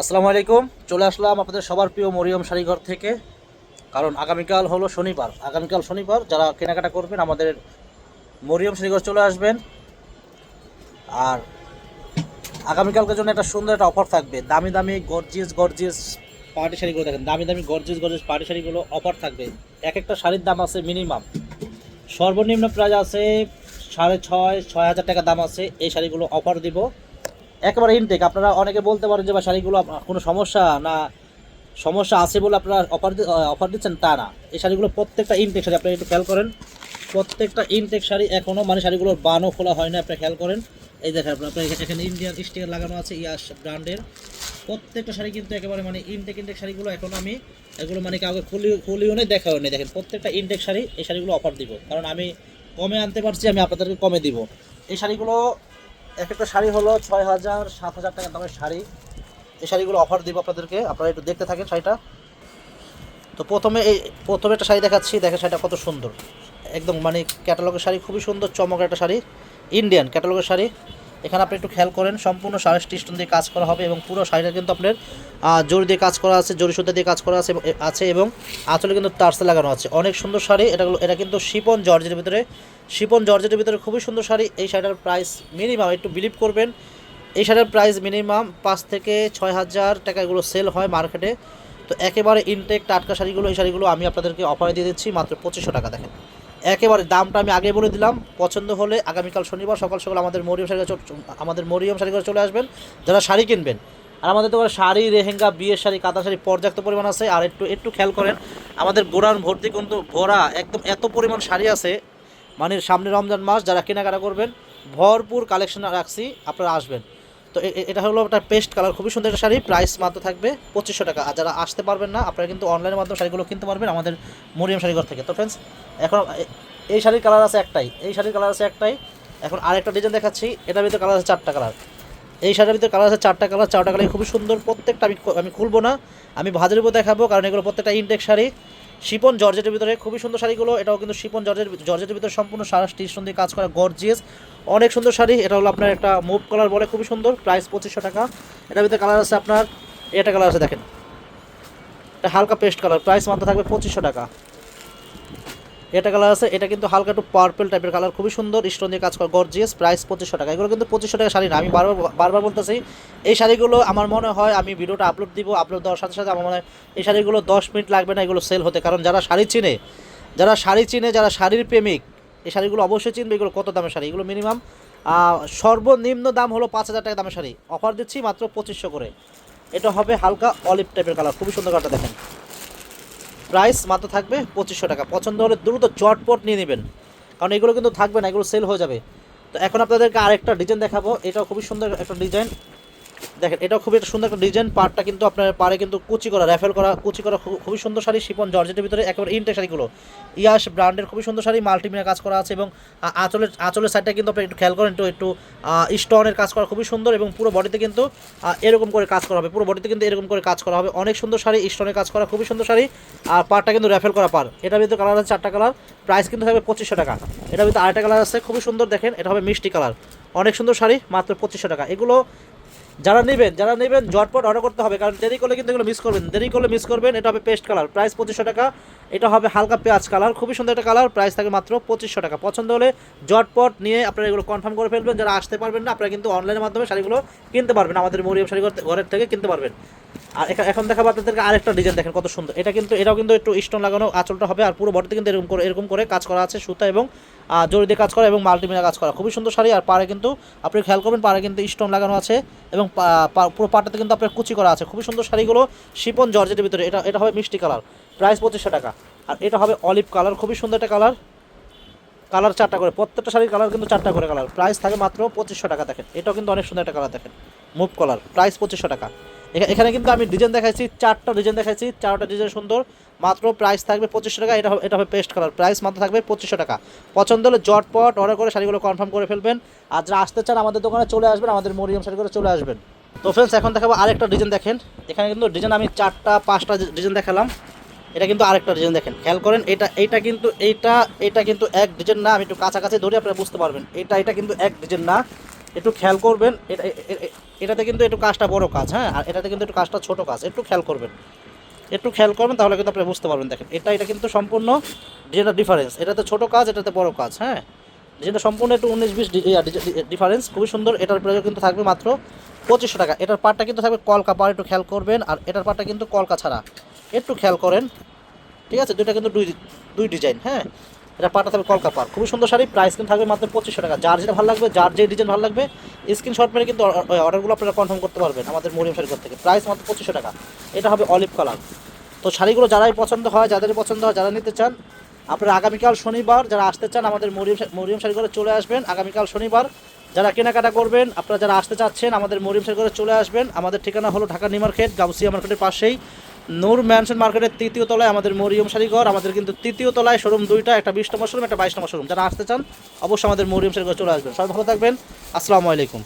আসসালামু আলাইকুম। চলে আসলাম আপনাদের সবার প্রিয় মরিয়ম শাড়িঘর থেকে। কারণ আগামীকাল হলো শনিবার। আগামীকাল শনিবার যারা কেনাকাটা করবেন, আমাদের মরিয়ম শাড়িঘর চলে আসবেন। আর আগামীকালকের জন্য একটা সুন্দর একটা অফার থাকবে। দামি দামি গর্জিয়াস গর্জিয়াস পার্টি শাড়িগুলো দেখেন। দামি দামি গর্জিয়াস গর্জিয়াস পার্টি শাড়িগুলো অফার থাকবে। এক একটা শাড়ির দাম আছে মিনিমাম। সর্বনিম্ন প্রাইস আছে সাড়ে ছয় ছয় হাজার টাকা দাম আছে। এই শাড়িগুলো অফার দিব। একেবারে ইনটেক আপনারা অনেকে বলতে পারেন যে বা শাড়িগুলো কোনো সমস্যা না, সমস্যা আছে বলে আপনারা অফার অফার দিচ্ছেন? তা না। এই শাড়িগুলো প্রত্যেকটা ইনটেক শাড়ি, আপনারা একটু খেয়াল করেন, প্রত্যেকটা ইনটেক শাড়ি এখনও মানে শাড়িগুলোর বানও খোলা হয় না, আপনারা খেয়াল করেন। এই দেখেন, আপনার আপনার এখানে- ইন্ডিয়ান স্টিকার লাগানো আছে, ইয়াস ব্র্যান্ডের। প্রত্যেকটা শাড়ি কিন্তু একেবারে মানে ইনটেক ইনটেক শাড়িগুলো এখন আমি, এগুলো মানে কাউকে খুলি খুলিও নেই, দেখাও নেই। দেখেন, প্রত্যেকটা ইনটেক শাড়ি এই শাড়িগুলো অফার দিব। কারণ আমি কমে আনতে পারছি, আমি আপনাদেরকে কমে দিব। এই শাড়িগুলো এক একটা শাড়ি হলো ছয় হাজার সাত হাজার টাকা দামের শাড়ি। এই শাড়িগুলো অফার দিব আপনাদেরকে, আপনারা একটু দেখতে থাকেন শাড়িটা। তো প্রথমে এই, প্রথমে একটা শাড়ি দেখাচ্ছি, দেখেন শাড়িটা কত সুন্দর। একদম মানে ক্যাটালগের শাড়ি খুবই সুন্দর চমক একটা শাড়ি। ইন্ডিয়ান ক্যাটালগের শাড়ি। এখানে আপনি একটু খেয়াল করেন, সম্পূর্ণ সাড়ে স্টেশন দিয়ে কাজ করা হবে এবং পুরো শাড়িটা কিন্তু আপনার জরি দিয়ে কাজ করা আছে জরি সুতা দিয়ে কাজ করা আছে আছে এবং আঁচলে কিন্তু টার্সে লাগানো আছে। অনেক সুন্দর শাড়ি, এটা এটা কিন্তু শিপন জর্জের ভিতরে, শিপন জর্জের ভিতরে খুবই সুন্দর শাড়ি, এই শাড়িটার প্রাইস মিনিমাম একটু বিলিভ করবেন। এই শাড়ির প্রাইস মিনিমাম পাঁচ থেকে ছয় হাজার টাকা এগুলো সেল হয় মার্কেটে তো একেবারে ইনটেক টাটকা শাড়িগুলো, এই শাড়িগুলো আমি আপনাদেরকে অফারে দিয়ে দিচ্ছি, মাত্র পঁচিশশো টাকা দেখেন। একেবারে দামটা আমি আগে বলে দিলাম। পছন্দ হলে আগামীকাল শনিবার সকাল সকাল আমাদের মরিয়ম শাড়ি আমাদের মরিয়ম শাড়ি করে চলে আসবেন। যারা শাড়ি কিনবেন, আর আমাদের দোকানে শাড়ি রেহেঙ্গা বিয়ের শাড়ি, কাঁথা শাড়ি পর্যাপ্ত পরিমাণ আছে। আর একটু একটু খেয়াল করেন, আমাদের গোড়ান ভর্তি কিন্তু ভরা, একদম এত পরিমাণ শাড়ি আছে। মানে সামনে রমজান মাস, যারা কেনাকাটা করবেন, ভরপুর কালেকশন রাখছি, আপনারা আসবেন। তো এটা হলো একটা পেস্ট কালার খুবই সুন্দর একটা শাড়ি প্রাইস মাত্র থাকবে পঁচিশশো টাকা। আর যারা আসতে পারবেন না, আপনারা কিন্তু অনলাইনের মাধ্যমে শাড়িগুলো কিনতে পারবেন আমাদের মরিয়াম শাড়িঘর থেকে। তো ফ্রেন্ডস এখন এই শাড়ির কালার আছে একটাই, এই শাড়ির কালার আছে একটাই। এখন আরেকটা ডিজাইন দেখাচ্ছি, এটার ভিতরে কালার আছে চারটা কালার এই শাড়ির ভিতরে কালার আছে চারটা কালার চারটা কালার খুবই সুন্দর, প্রত্যেকটা আমি আমি খুলবো না, আমি ভাজের উপর দেখাবো, কারণ এগুলো প্রত্যেকটা ইনটেক শাড়ি। শিপন জর্জেটের ভিতরে খুবই সুন্দর শাড়িগুলো, এটাও কিন্তু শিপন জর্জের জর্জেটের ভিতরে সম্পূর্ণ সারা স্টেশন দিয়ে কাজ করা গর্জিয়াস অনেক সুন্দর শাড়ি। এটা হলো আপনার একটা মুভ কালার বলে, খুবই সুন্দর প্রাইস পঁচিশশো টাকা। এটার ভিতরে কালার আছে আপনার, এটা কালার আছে দেখেন। এটা হালকা পেস্ট কালার প্রাইস মাত্র থাকবে পঁচিশশো টাকা। এটা কালার আছে, এটা কিন্তু হালকা একটু পার্পল টাইপের কালার খুবই সুন্দর, স্টোন দিয়ে কাজ করা গর্জিয়াস প্রাইস পঁচিশশো টাকা। এগুলো কিন্তু পঁচিশশো টাকা শাড়ি না, আমি বারবার বারবার বলতেছি, এই শাড়িগুলো আমার মনে হয় আমি ভিডিওটা আপলোড দিব আপলোড দেওয়ার সাথে সাথে আমার মনে হয় এই শাড়িগুলো দশ মিনিট লাগবে না, এগুলো সেল হতে। কারণ যারা শাড়ি চিনে, যারা শাড়ি চিনে, যারা শাড়ির প্রেমিক এই শাড়িগুলো অবশ্যই চিনবে, এগুলো কত দামের শাড়ি? এগুলো মিনিমাম সর্বনিম্ন দাম হলো পাঁচ হাজার টাকা দামের শাড়ি। অফার দিচ্ছি মাত্র পঁচিশশো করে। এটা হবে হালকা অলিভ টাইপের কালার খুবই সুন্দর কালারটা দেখেন। প্রাইস মাত্র থাকবে পঁচিশশো টাকা। পছন্দ হলে দ্রুত চটপট নিয়ে নেবেন। কারণ এগুলো কিন্তু থাকবে না, এগুলো সেল হয়ে যাবে। তো এখন আপনাদেরকে আরেকটা ডিজাইন দেখাবো। এটাও খুবই সুন্দর একটা ডিজাইন দেখেন, এটাও খুবই একটা সুন্দর একটা ডিজাইন পার্টটা কিন্তু আপনার পারে কিন্তু কুচি করা র্যাফেল করা, কুচি করা খুবই সুন্দর শাড়ি শিপন জর্জেটের ভিতরে একেবারে ইনটেক শাড়িগুলো। ইয়াস ব্র্যান্ডের খুবই সুন্দর শাড়ি মাল্টিমিনা কাজ করা আছে এবং আঁচলের আঁচলের সাইডটা কিন্তু আপনি একটু খেয়াল করেন, একটু একটু স্টোনের কাজ করা খুবই সুন্দর এবং পুরো বডিতে কিন্তু এরকম করে কাজ করা হবে। পুরো বডিতে কিন্তু এরকম করে কাজ করা হবে। অনেক সুন্দর শাড়ি স্টোনের কাজ করা খুবই সুন্দর শাড়ি। আর পারটা কিন্তু র্যাফেল করা পার এটার ভিতরে কালার আছে চারটা কালার প্রাইস কিন্তু থাকবে পঁচিশশো টাকা। এটার ভিতরে আরেকটা কালার আছে, খুবই সুন্দর দেখেন, এটা হবে মিষ্টি কালার অনেক সুন্দর শাড়ি, মাত্র পঁচিশশো টাকা। এগুলো যারা নেবেন যারা নেবেন, ঝটপট অর্ডার করতে হবে, কারণ দেরি করলে কিন্তু এগুলো মিস করবেন। দেরি করলে মিস করবেন, এটা হবে পেস্ট কালার প্রাইস পঁচিশশো টাকা, এটা হবে হালকা পেঁয়াজ কালার খুবই সুন্দর একটা কালার প্রাইস থাকে মাত্র পঁচিশশো টাকা। পছন্দ হলে ঝটপট নিয়ে আপনারা এগুলো কনফার্ম করে ফেলবেন, যারা আসতে পারবেন না, আপনারা কিন্তু অনলাইনের মাধ্যমে শাড়িগুলো কিনতে পারবেন, আমাদের মরিয়াম শাড়ি ঘর- ঘরের থেকে কিনতে পারবেন। আর এখা- এখন দেখাবো আপনাদেরকে আরেকটা ডিজাইন দেখেন কত সুন্দর। এটা কিন্তু এটাও কিন্তু একটু স্টোন লাগানো আঁচলটা হবে আর পুরো বডিতে কিন্তু এরকম করে এরকম করে কাজ করা আছে সুতা এবং জরি দিয়ে কাজ করা এবং মাল্টিমিনা কাজ করা। খুবই সুন্দর শাড়ি আর পাড়ে কিন্তু আপনি খেয়াল করবেন পাড়ে কিন্তু স্টোন লাগানো আছে এবং পুরো পাটাতে কিন্তু আপনার কুচি করা আছে। খুবই সুন্দর শাড়িগুলো শিপন জর্জেটের ভিতরে। এটা এটা হবে মিষ্টি কালার প্রাইস পঁচিশশো টাকা। আর এটা হবে অলিভ কালার খুবই সুন্দর একটা কালার কালার চারটা করে। প্রত্যেকটা শাড়ির কালার কিন্তু চারটা করে কালার প্রাইস থাকে মাত্র পঁচিশশো টাকা দেখেন। এটাও কিন্তু অনেক সুন্দর একটা কালার দেখেন। মুভ কালার প্রাইস পঁচিশশো টাকা। এখানে কিন্তু আমি ডিজাইন দেখাইছি, চারটা ডিজাইন দেখাইছি, চারটা ডিজাইন সুন্দর। মাত্র প্রাইস থাকবে পঁচিশশো টাকা, এটা এটা হবে পেস্ট কালার প্রাইস মাত্র থাকবে পঁচিশশো টাকা। পছন্দ হলে জটপট অর্ডার করে শাড়িগুলো কনফার্ম করে ফেলবেন। আর যারা আসতে চান আমাদের দোকানে চলে আসবেন, আমাদের মরিয়াম শাড়ি করে চলে আসবেন। তো ফ্রেন্ডস এখন দেখাবো আরেকটা ডিজাইন দেখেন। এখানে কিন্তু ডিজাইন আমি চারটা, পাঁচটা ডিজাইন দেখালাম। এটা কিন্তু আরেকটা ডিজাইন দেখেন। খেয়াল করেন, এটা এইটা কিন্তু এইটা এটা কিন্তু এক ডিজাইন না, আমি একটু কাছাকাছি ধরে, আপনারা বুঝতে পারবেন। এটা এটা কিন্তু এক ডিজাইন না। একটু খেয়াল করবেন, এটা এটাতে কিন্তু একটু কাজটা বড় কাজ হ্যাঁ? আর এটাতে কিন্তু একটু কাজটা ছোট কাজ, একটু খেয়াল করবেন। একটু খেয়াল করবেন, তাহলে কিন্তু আপনি বুঝতে পারবেন। দেখেন, এটা এটা কিন্তু সম্পূর্ণ যেটা ডিফারেন্স এটাতে ছোট কাজ, এটাতে বড় কাজ হ্যাঁ? যেটা সম্পূর্ণ একটু উনিশ, বিশ ডিফারেন্স খুবই সুন্দর। এটার প্রাইস কিন্তু থাকবে মাত্র পঁচিশশো টাকা। এটার পার্টটা কিন্তু থাকবে কলকা পার একটু খেয়াল করবেন। আর এটার পার্টটা কিন্তু কলকা ছাড়া। একটু খেয়াল করেন, ঠিক আছে? দুইটা কিন্তু দুই দুই ডিজাইন হ্যাঁ? এটা পাটা থাকবে কলকা পার খুবই সুন্দর শাড়ি প্রাইস কিন্তু থাকবে মাত্র পঁচিশশো টাকা। যার যেটা ভালো লাগবে, যার যে ডিজাইন ভালো লাগবে স্ক্রিনশট মেরে কিন্তু অর্ডারগুলো আপনারা কনফার্ম করতে পারবেন আমাদের মরিয়ম শাড়িঘর থেকে। প্রাইস মাত্র পঁচিশশো টাকা। এটা হবে অলিভ কালার তো শাড়িগুলো যারাই পছন্দ হয় যাদের পছন্দ হয়, যারা নিতে চান, আপনারা আগামীকাল শনিবার যারা আসতে চান আমাদের মরিয়ম মরিয়ম শাড়িঘরে চলে আসবেন। আগামীকাল শনিবার যারা কেনাকাটা করবেন, আপনারা যারা আসতে চাচ্ছেন আমাদের মরিয়ম শাড়িঘরে চলে আসবেন। আমাদের ঠিকানা হলো ঢাকা নিউ মার্কেট গাউসিয়া মার্কেটের পাশেই। নূর ম্যানশন মার্কেটের তৃতীয় তলায় আমাদের মরিয়ম শাড়িঘর আমাদের কিন্তু তৃতীয় তলায় শোরুম দুইটা, একটা বিশ নম্বর শোরুম একটা বাইশ নম্বর শোরুম যারা আসতে চান, অবশ্যই আমাদের মরিয়ম শাড়িঘর চলে আসবেন। সবাই ভালো থাকবেন। আসসালামু আলাইকুম।